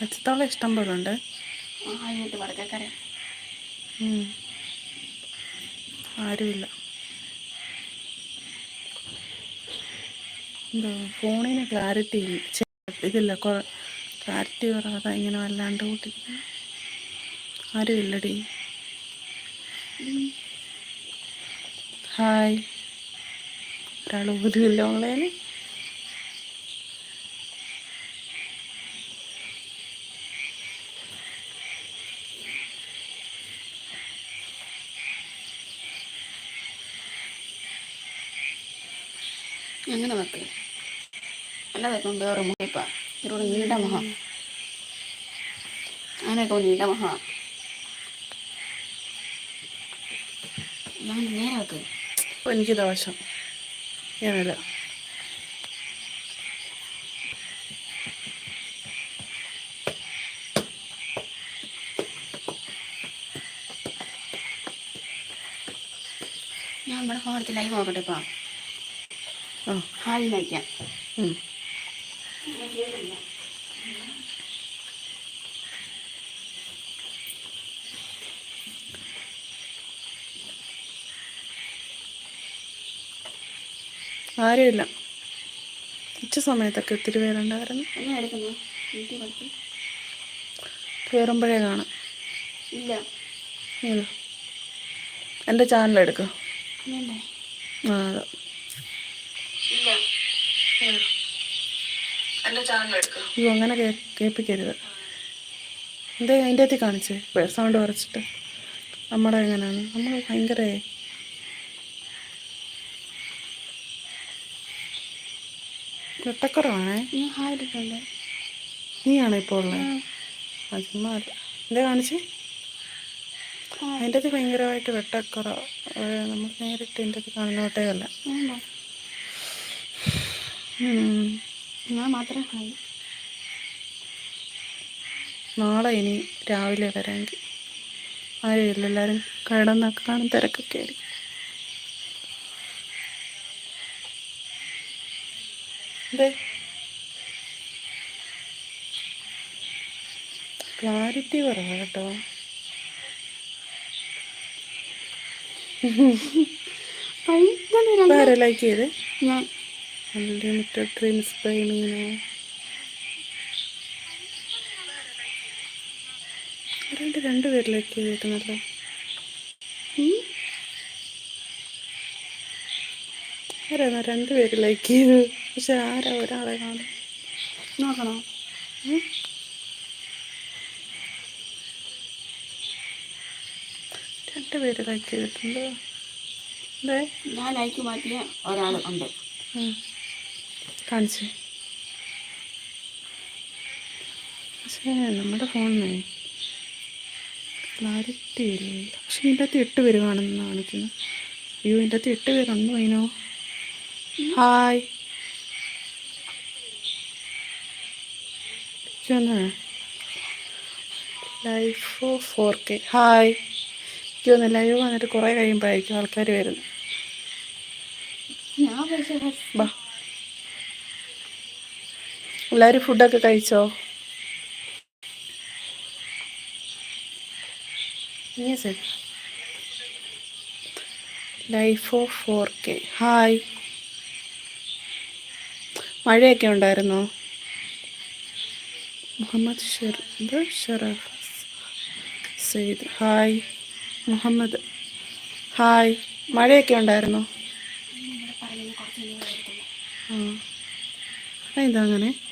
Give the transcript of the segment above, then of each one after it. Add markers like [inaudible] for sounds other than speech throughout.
പച്ചത്തവള ഇഷ്ടം പോലെ ഉണ്ട്. ആരുമില്ല. എന്തോ ഫോണിന് ക്ലാരിറ്റി ഇല്ല. ഇതില്ല ക്ലാരിറ്റി കുറവാ ഇങ്ങനെ വല്ലാണ്ട് കൂട്ടിരിക്കുന്നു ആരുമില്ലടി. ഹായ് ഒരാൾ ഊതുമില്ല ഓൺലൈന് അങ്ങനെ വെക്ക് അല്ല വെക്കും വേറെ മുഖപ്പ ഇവരോട് നീണ്ട മുഖം അങ്ങനെയൊക്കെ നീണ്ട മുഖം ഞാൻ നേരെ വെക്ക് അപ്പോൾ എനിക്ക് ദോഷം. ഞാനല്ല ഞാൻ ഇവിടെ എടുത്ത് ലൈവ് നോക്കട്ടെ ഇപ്പം. ഹായ് നയിക്കാം. ആരുമില്ല. ഉച്ച സമയത്തൊക്കെ ഒത്തിരി പേരുണ്ടായിരുന്നു. കയറുമ്പോഴേ കാണാം. ഇല്ല. എന്റെ ചാനൽ എടുക്കുക ആ അതെ ഇല്ല എന്റെ ചാനൽ എടുക്കുക അയ്യോ അങ്ങനെ കേൾപ്പിക്കരുത്. എന്തേ അതിന്റെ അകത്ത് കാണിച്ചേ? സൗണ്ട് കുറച്ചിട്ട്. നമ്മുടെ എങ്ങനെയാണ്? നമ്മൾ ഭയങ്കര. വെട്ടക്കുറവാണേ നീയാണോ ഇപ്പോൾ ഉള്ളത് എന്താ കാണിച്ച് എന്തേ കാണിച്ചേ? അതിന്റെ അത് ഭയങ്കരമായിട്ട് വെട്ടക്കുറവ് നമ്മൾ നേരിട്ട് എന്റെ അത് കാണുന്നോട്ടേ അല്ല? വേണ്ട ഉം. ഞാൻ മാത്രം ഹായ്. നാളെ ഇനി രാവിലെ വരാമെങ്കിൽ ആരുമില്ല എല്ലാവരും കിടന്നൊക്കെ കാണും തിരക്കൊക്കെ ആയിരിക്കും. ക്ലാരിറ്റി കുറവാണ് കേട്ടോ. [laughs] ലൈക്ക് ചെയ്ത്? ഞാൻ അൺലിമിറ്റഡ് ഡ്രീംസ് ബൈ മീന രണ്ട് രണ്ട് കേൾക്കുന്നല്ലോ. ആരാണോ ചെയ്തേക്കുന്നല്ലോ ആരാണ് രണ്ട് പേര് ലൈക്ക് ചെയ്ത് പക്ഷെ ആരാ ഒരാളെ കാണും നോക്കണോ? ഉം? രണ്ട് പേര് ലൈക്ക് ചെയ്തിട്ടുണ്ട് അതെ ഞാൻ ലൈക്ക് മാറ്റിയ ഒരാൾ ഉണ്ട്. കാണിച്ചേ. പക്ഷേ നമ്മുടെ ഫോണിന് ക്ലാരിറ്റി ഇല്ല. പക്ഷേ ഇതിന്റെ അകത്ത് എട്ട് പേര് കാണുന്ന കാണിക്കുന്നു. അയ്യോ ഇതിന്റെ അകത്ത് എട്ട് പേരുണ്ടോ അതിനോ hi life four K hi എനിക്ക് തോന്നുന്നു ലൈവ് വന്നിട്ട് കുറേ കഴിയുമ്പോഴായിരിക്കും ആൾക്കാർ വരുന്നത് ഞാൻ എല്ലാവരും ഫുഡൊക്കെ കഴിച്ചോ? Life of four K hi മഴയൊക്കെ ഉണ്ടായിരുന്നോ? മുഹമ്മദ് ഷറഫ് സെയ്ദ്. ഹായ് മുഹമ്മദ്. ഹായ് മഴയൊക്കെ ഉണ്ടായിരുന്നോ? ആ. എന്താ അങ്ങനെ?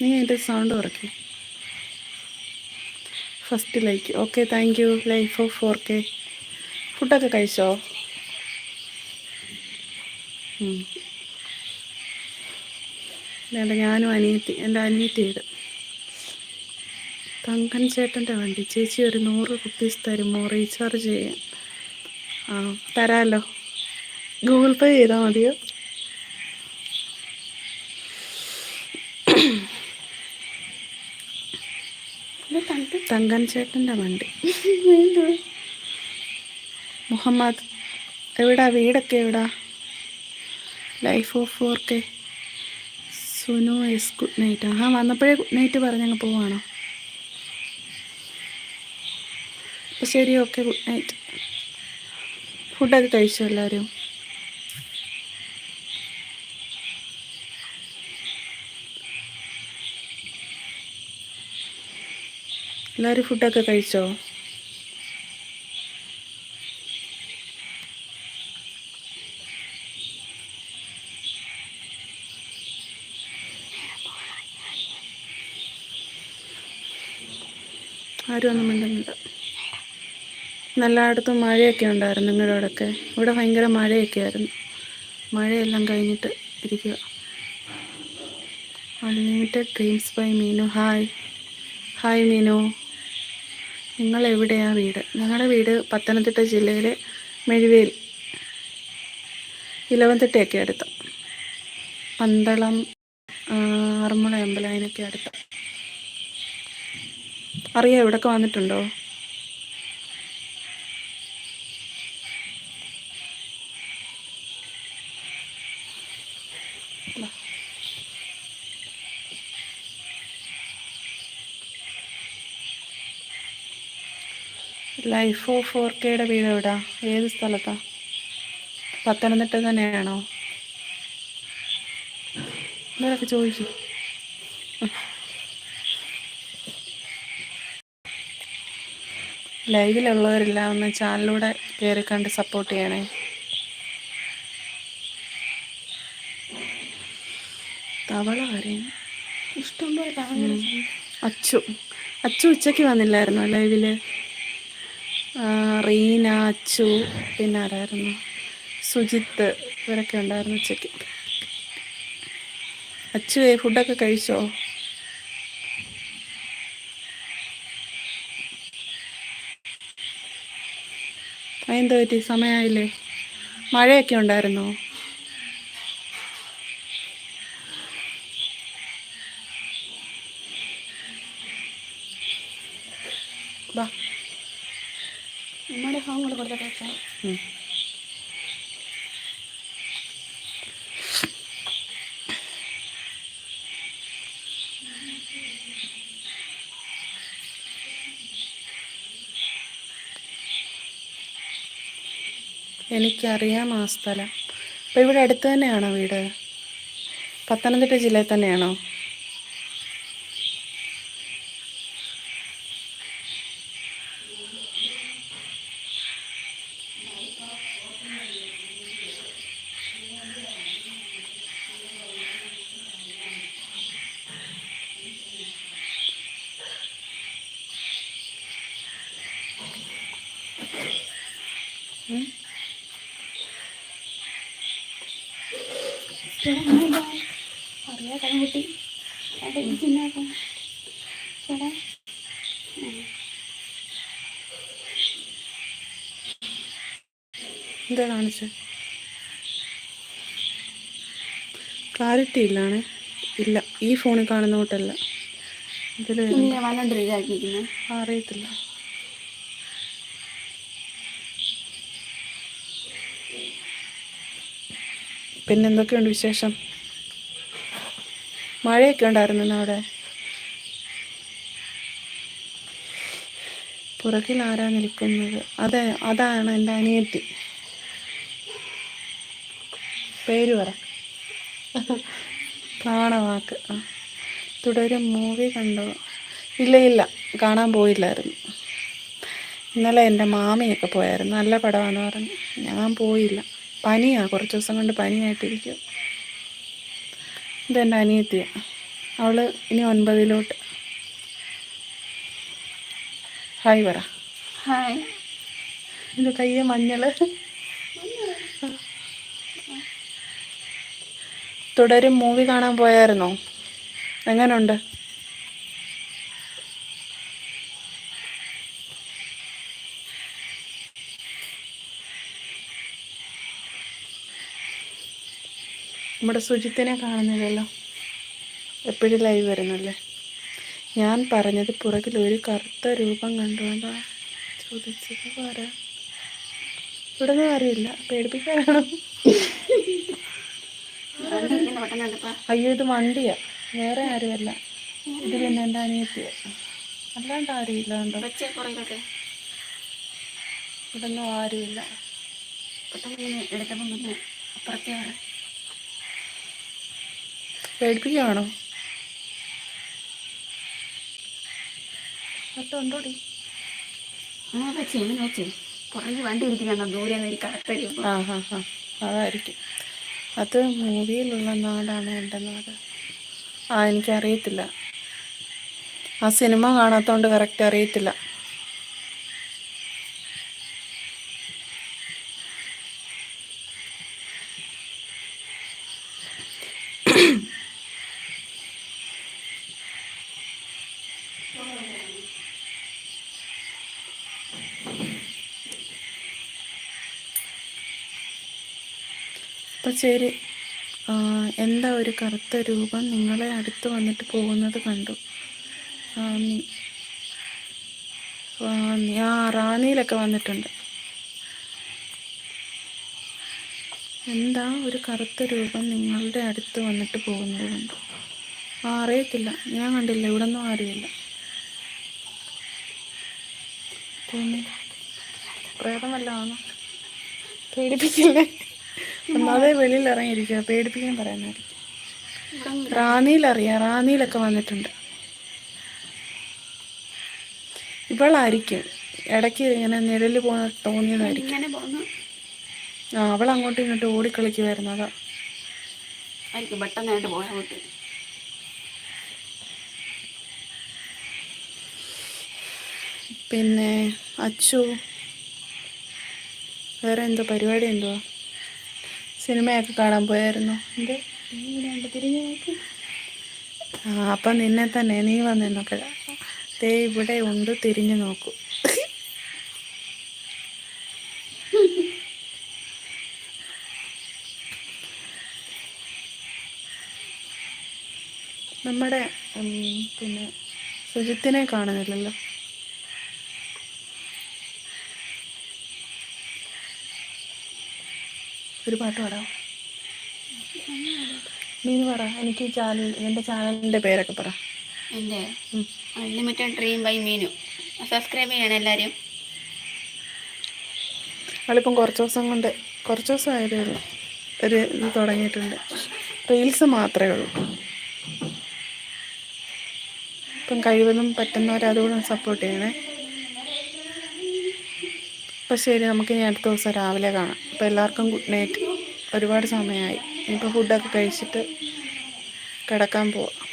നീ അതിന്റെ സൗണ്ട് കുറയ്ക്കും first like okay thank you life of four K ഫുഡൊക്കെ കഴിച്ചോ. വേണ്ട ഞാനും അനിയത്തി എന്റെ അനിയത്തി ഇത് തങ്കൻ ചേട്ടന്റെ വണ്ടി. ചേച്ചി ഒരു നൂറ് റുപ്പീസ് തരുമോ റീചാർജ് ചെയ്യാൻ. ആ തരാമല്ലോ ഗൂഗിൾ പേ ചെയ്താൽ മതിയോ? തങ്കൻ ചേട്ടന്റെ വണ്ടി മുഹമ്മദ് എവിടാ? വീടൊക്കെ എവിടാ? Life of four K Sunu S good night ആ വന്നപ്പോഴേ ഗുഡ് നൈറ്റ് പറഞ്ഞങ്ങ് പോവാണോ? അപ്പോൾ ശരി ഓക്കെ ഗുഡ് നൈറ്റ് ഫുഡൊക്കെ കഴിച്ചോ എല്ലാവരും? എല്ലാവരും ഫുഡൊക്കെ കഴിച്ചോ? ആരും ഒന്നും മിണ്ടുന്നില്ല. എല്ലായിടത്തും മഴയൊക്കെ ഉണ്ടായിരുന്നു നിങ്ങളുടെ അവിടെയൊക്കെ ഇവിടെ ഭയങ്കര മഴയൊക്കെ ആയിരുന്നു. മഴയെല്ലാം കഴിഞ്ഞിട്ട് ഇരിക്കുക. Unlimited dreams by Meenu. Hi hi Meenu. നിങ്ങൾ എവിടെയാണ് വീട്? ഞങ്ങളുടെ വീട് പത്തനംതിട്ട ജില്ലയിലെ മെഴുവേൽ ഇലവന്തിട്ടയൊക്കെ അടുത്ത. പന്തളം ആറന്മുള അമ്പലം അതിനൊക്കെ അടുത്ത. അറിയാം ഇവിടൊക്കെ വന്നിട്ടുണ്ടോ? ലൈഫ് ഓഫ് ഫോർ കെയുടെ വീട് എവിടാ? ഏത് സ്ഥലത്താ? പത്തനംതിട്ട തന്നെയാണോ? ഇവരൊക്കെ ചോദിച്ചു ലൈവിലുള്ളവരെല്ലാം ഒന്ന് ചാനലിലൂടെ കയറി കണ്ട് സപ്പോർട്ട് ചെയ്യണേ. തവള വരെയും ഇഷ്ടം പോലെ അച്ചു. അച്ചു ഉച്ചയ്ക്ക് വന്നില്ലായിരുന്നോ ലൈവിൽ? റീന അച്ചു പിന്നെ ആരായിരുന്നു? സുജിത്ത് ഇവരൊക്കെ ഉണ്ടായിരുന്നു ഉച്ചയ്ക്ക്. അച്ചുവേ ഫുഡൊക്കെ കഴിച്ചോ? എന്താ പറ്റി സമയമായില്ലേ? മഴയൊക്കെ ഉണ്ടായിരുന്നോ? നമ്മുടെ കൊടുത്തോട്ടെ. എനിക്കറിയാം ആ സ്ഥലം. അപ്പോൾ ഇവിടെ അടുത്ത് തന്നെയാണോ വീട്? പത്തനംതിട്ട ജില്ലയിൽ തന്നെയാണോ? അറിയാ കൺകുട്ടി അവിടെ ഇരിക്കുന്നേക്കാം ചേട്ടാ എന്താ കാണിച്ചത് ക്ലാരിറ്റി ഇല്ലാണ്. ഇല്ല ഈ ഫോണിൽ കാണുന്ന കൂട്ടല്ല ഇതിൽ അറിയത്തില്ല. പിന്നെ എന്തൊക്കെയുണ്ട് വിശേഷം? മഴയൊക്കെ ഉണ്ടായിരുന്നു അവിടെ? പുറകിൽ ആരാ നിൽക്കുന്നത്? അതെ അതാണ് എന്റെ അനിയത്തി. പേര് പറ. കാണവാക്ക് ആ. തുടരും മൂവി കണ്ടോ. ഇല്ല ഇല്ല. കാണാൻ പോയില്ലായിരുന്നു. ഇന്നലെ എന്റെ മാമയൊക്കെ പോയായിരുന്നു. നല്ല പടമാണെന്ന് പറഞ്ഞു. ഞാൻ പോയില്ല. പനിയാ. കുറച്ച് ദിവസം കൊണ്ട് പനിയായിട്ടിരിക്കും. ഇതെന്റെ അനിയത്തിയാണ് അവൾ ഇനി ഒൻപതിലോട്ട്. ഹായ് പറ. ഹായ്. ഇത് കയ്യെ മഞ്ഞൾ തുടരും മൂവി കാണാൻ പോയായിരുന്നോ? എങ്ങനുണ്ട്? നമ്മുടെ സുജിത്തിനെ കാണുന്നില്ലല്ലോ എപ്പോഴും ലൈവ് വരുന്നല്ലേ? ഞാൻ പറഞ്ഞത് പുറകിൽ ഒരു കറുത്ത രൂപം കണ്ടുകൊണ്ടാ ചോദിച്ചത് പറ. ഇവിടെ നിന്ന് അറിയില്ല പേടിപ്പിക്കാനാണോ? അയ്യോ ഇത് വണ്ടിയാ. വേറെ ആരുമല്ല. ഇത് പിന്നെ എന്റെ അനിയത്തിയ. അല്ലാണ്ട് ആരുമില്ല ഉണ്ടോ ഇവിടെ നിന്നും ആരുമില്ല. പിന്നെ അപ്പുറത്തെ. പേടിപ്പിക്കുകയാണോ? അങ്ങനെ വെച്ചേ ഇങ്ങനെ വെച്ചേ. പുറകിൽ വണ്ടി ഇരിക്കുന്ന ദൂരെ നിന്ന് ഒരു കറുത്തരി ആ ഹാ ഹാ അതായിരിക്കും. അത് മൂവിയിലുള്ള നാടാണ് എന്റെ നാട്. ആ എനിക്കറിയത്തില്ല. ആ സിനിമ കാണാത്തതുകൊണ്ട് കറക്റ്റ് അറിയത്തില്ല. ശരി എന്താ ഒരു കറുത്ത രൂപം നിങ്ങളെ അടുത്ത് വന്നിട്ട് പോകുന്നത് കണ്ടു? ആ, റാന്നിയിലൊക്കെ വന്നിട്ടുണ്ട്. എന്താ ഒരു കറുത്ത രൂപം നിങ്ങളുടെ അടുത്ത് വന്നിട്ട് പോകുന്നത് കണ്ടു? ആ അറിയത്തില്ല. ഞാൻ കണ്ടില്ല. ഇവിടെ ഒന്നും ആരുമില്ല. പിന്നെ? പ്രേതം വല്ലതാണോ പേടിപ്പിക്കില്ലേ? ഒന്നാതെ വെളിയിൽ ഇറങ്ങിയിരിക്കുക പേടിപ്പിക്കാൻ പറയാനായിരിക്കും റാന്നിയിൽ അറിയാം റാന്നിയിലറിയാം റാന്നിയിലൊക്കെ വന്നിട്ടുണ്ട്. ഇവളായിരിക്കും ഇടയ്ക്ക് ഇങ്ങനെ നിഴൽ പോകുന്ന തോന്നിയതായിരിക്കും. ആ അവൾ അങ്ങോട്ടും ഇങ്ങോട്ടും ഓടിക്കളിക്കുമായിരുന്നു അതാ പെട്ടെന്നായിട്ട് പിന്നെ അച്ചു വേറെ എന്തോ പരിപാടി എന്തുവാ? സിനിമയൊക്കെ കാണാൻ പോയായിരുന്നു. ആ അപ്പം നിന്നെ തന്നെ നീ വന്നിരുന്നപ്പോഴ ദേ ഇവിടെ ഉണ്ട് തിരിഞ്ഞു നോക്കൂ. നമ്മുടെ പിന്നെ സുജിത്തിനെ കാണുന്നില്ലല്ലോ. ഒരു പാട്ട് പാടാം. മീന് പറ എനിക്ക് ചാനൽ എന്റെ ചാനലിന്റെ പേരൊക്കെ പറ. എന്റെ. Unlimited dream by Meenu subscribe ചെയ്യണം എല്ലാവരും. അവളിപ്പം കുറച്ച് ദിവസം കൊണ്ട് കുറച്ച് ദിവസം ആയതേ ഉള്ളൂ. ഒരു ഇത് തുടങ്ങിയിട്ടുണ്ട്. റീൽസ് മാത്രമേ ഉള്ളൂ. ഇപ്പം കഴിവതും പറ്റുന്നവരതുകൂടെ സപ്പോർട്ട് ചെയ്യണേ. അപ്പം ശരി നമുക്ക് ഇനി അടുത്ത ദിവസം രാവിലെ കാണാം. അപ്പോൾ എല്ലാവർക്കും ഗുഡ് നൈറ്റ്. ഒരുപാട് സമയമായി. ഇനിയിപ്പോൾ ഫുഡൊക്കെ കഴിച്ചിട്ട് കിടക്കാൻ പോവാം.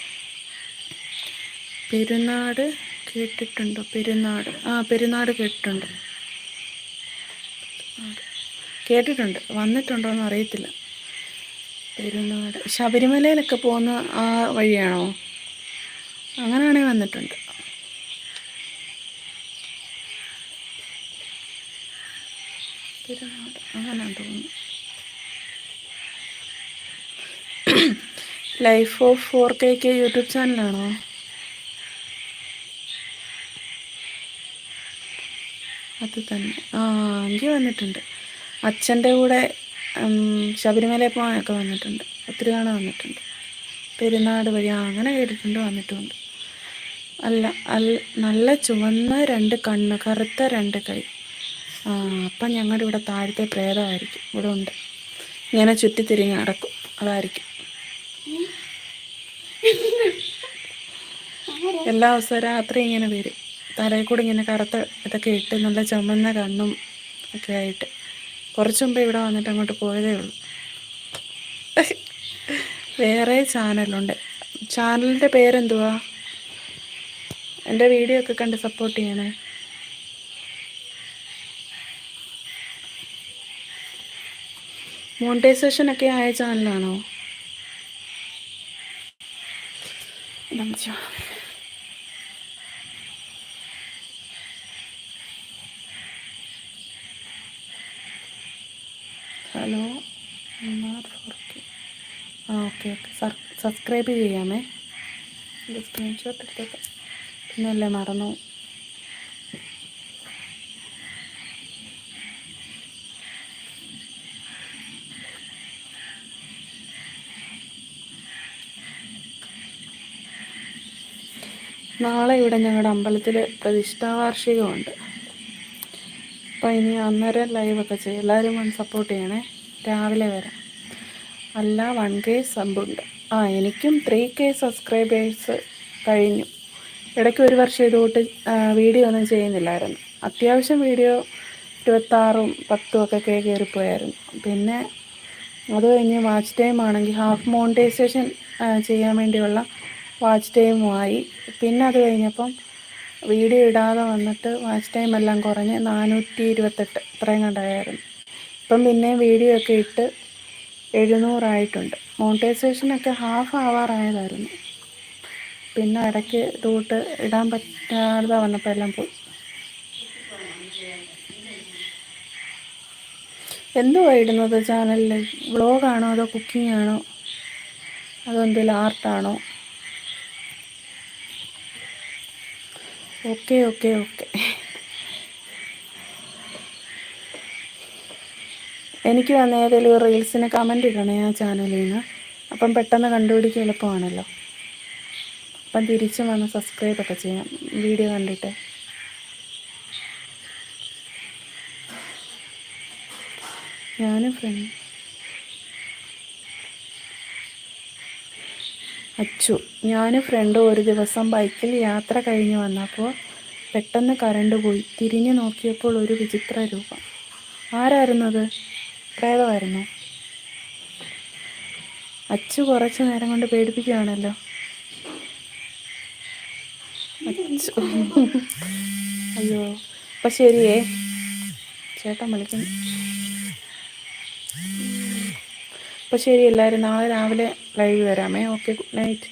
പെരുന്നാട് കേട്ടിട്ടുണ്ടോ. പെരുന്നാട്. ആ പെരുന്നാട് കേട്ടിട്ടുണ്ട്. കേട്ടിട്ടുണ്ട്. വന്നിട്ടുണ്ടോ എന്ന് അറിയത്തില്ല. പെരുന്നാട്. ശബരിമലയിലൊക്കെ പോകുന്ന ആ വഴിയാണോ? അങ്ങനെയാണെങ്കിൽ വന്നിട്ടുണ്ട്. പെരുന്നാട് അങ്ങനെയാണെന്ന് തോന്നുന്നു life of four K K YouTube ചാനലാണോ? അത് തന്നെ. ആ എങ്കിൽ വന്നിട്ടുണ്ട്. അച്ഛന്റെ കൂടെ ശബരിമലയിൽ പോകാനൊക്കെ വന്നിട്ടുണ്ട്. ഒത്തിരി തവണ വന്നിട്ടുണ്ട്. പെരുന്നാട് വഴി അങ്ങനെ കേട്ടിട്ടുണ്ട് വന്നിട്ടുണ്ട്. അല്ല അല്ല നല്ല ചുവന്ന രണ്ട് കണ്ണ് കറുത്ത രണ്ട് കൈ. അപ്പം ഞങ്ങളുടെ ഇവിടെ താഴത്തെ പ്രേതമായിരിക്കും. ഇവിടെ ഉണ്ട്. ഇങ്ങനെ ചുറ്റിത്തിരിഞ്ഞ് നടക്കും. അതായിരിക്കും. എല്ലാ ദിവസവും രാത്രി ഇങ്ങനെ വരും. തലയിൽ കൂടെ ഇങ്ങനെ കറുത്ത ഇതൊക്കെ ഇട്ട് നല്ല ചുമന്ന കണ്ണും ഒക്കെ ആയിട്ട്. കുറച്ച് മുമ്പ് ഇവിടെ വന്നിട്ട് അങ്ങോട്ട് പോയതേ ഉള്ളൂ. വേറെ ചാനലുണ്ട്. ചാനലിന്റെ പേരെന്തുവാ? എന്റെ വീഡിയോ ഒക്കെ കണ്ട് സപ്പോർട്ട് ചെയ്യണേ. മോണിറ്റൈസേഷൻ ഒക്കെ ആയ ചാനലാണോ ഹലോ ആ ഓക്കെ ഓക്കെ സബ്സ്ക്രൈബ് ചെയ്യാമേ. സ്ക്രീൻഷോട്ട് എടുത്തേക്കാം പിന്നല്ലേ മറന്നു. നാളെ ഇവിടെ ഞങ്ങളുടെ അമ്പലത്തിൽ പ്രതിഷ്ഠാവാർഷികമുണ്ട്. അപ്പോൾ ഇനി അന്നേരം ലൈവൊക്കെ ചെയ്യും. എല്ലാവരും വന്ന് സപ്പോർട്ട് ചെയ്യണേ. രാവിലെ വരാം. അല്ല വൺ കെ സബുണ്ട് ആ എനിക്കും ത്രീ കെ സബ്സ്ക്രൈബേഴ്സ് കഴിഞ്ഞു. ഇടയ്ക്ക് ഒരു വർഷം ഇതുകൊണ്ട് വീഡിയോ ഒന്നും ചെയ്യുന്നില്ലായിരുന്നു. അത്യാവശ്യം വീഡിയോ ഇരുപത്താറും പത്തും ഒക്കെ കേ കയറിപ്പോയായിരുന്നു പിന്നെ അത് കഴിഞ്ഞ് വാച്ച് ടൈം ആണെങ്കിൽ ഹാഫ് മോണിറ്റൈസേഷൻ ചെയ്യാൻ വേണ്ടിയുള്ള വാച്ച് ടൈമുമായി. പിന്നെ അത് കഴിഞ്ഞപ്പം വീഡിയോ ഇടാതെ വന്നിട്ട് വാച്ച് ടൈം എല്ലാം കുറഞ്ഞ് നാനൂറ്റി ഇരുപത്തെട്ട് ഇത്രയും കണ്ടായിരുന്നു. ഇപ്പം പിന്നെ വീഡിയോ ഒക്കെ ഇട്ട് എഴുന്നൂറായിട്ടുണ്ട്. മോണിറ്റൈസേഷനൊക്കെ ഹാഫ് ആവാറായതായിരുന്നു. പിന്നെ ഇടയ്ക്ക് ഇതുകൂട്ട് ഇടാൻ പറ്റാതെ വന്നപ്പോൾ എല്ലാം പോയി. എന്തുവാ ഇടുന്നത്? ചാനലിൽ വ്ളോഗാണോ അതോ കുക്കിംഗ് ആണോ അതോ എന്തെങ്കിലും ആർട്ടാണോ? Okay okay okay. എനിക്ക് വന്ന ഏതെങ്കിലും റീൽസിന് കമന്റ് ഇടണേ ആ ചാനലിൽ നിന്ന്. അപ്പം പെട്ടെന്ന് കണ്ടുപിടിക്കുക എളുപ്പമാണല്ലോ. അപ്പം തിരിച്ചും വന്ന് സബ്സ്ക്രൈബ് ഒക്കെ ചെയ്യാം. വീഡിയോ കണ്ടിട്ട്. ഞാനും ഫ്രണ്ട് അച്ചു ഞാൻ ഫ്രണ്ട് ഒരു ദിവസം ബൈക്കിൽ യാത്ര കഴിഞ്ഞ് വന്നപ്പോൾ പെട്ടെന്ന് കറണ്ട് പോയി. തിരിഞ്ഞു നോക്കിയപ്പോൾ ഒരു വിചിത്ര രൂപം. ആരായിരുന്നു അത് പ്രേതമായിരുന്നു അച്ചു കുറച്ച് നേരം കൊണ്ട് പേടിപ്പിക്കുകയാണല്ലോ. അയ്യോ അപ്പം ശരിയേ ചേട്ടൻ വിളിക്കുന്നു. അപ്പോൾ ശരി എല്ലാവരും നാളെ രാവിലെ ലൈവ് വരാമേ. Okay good night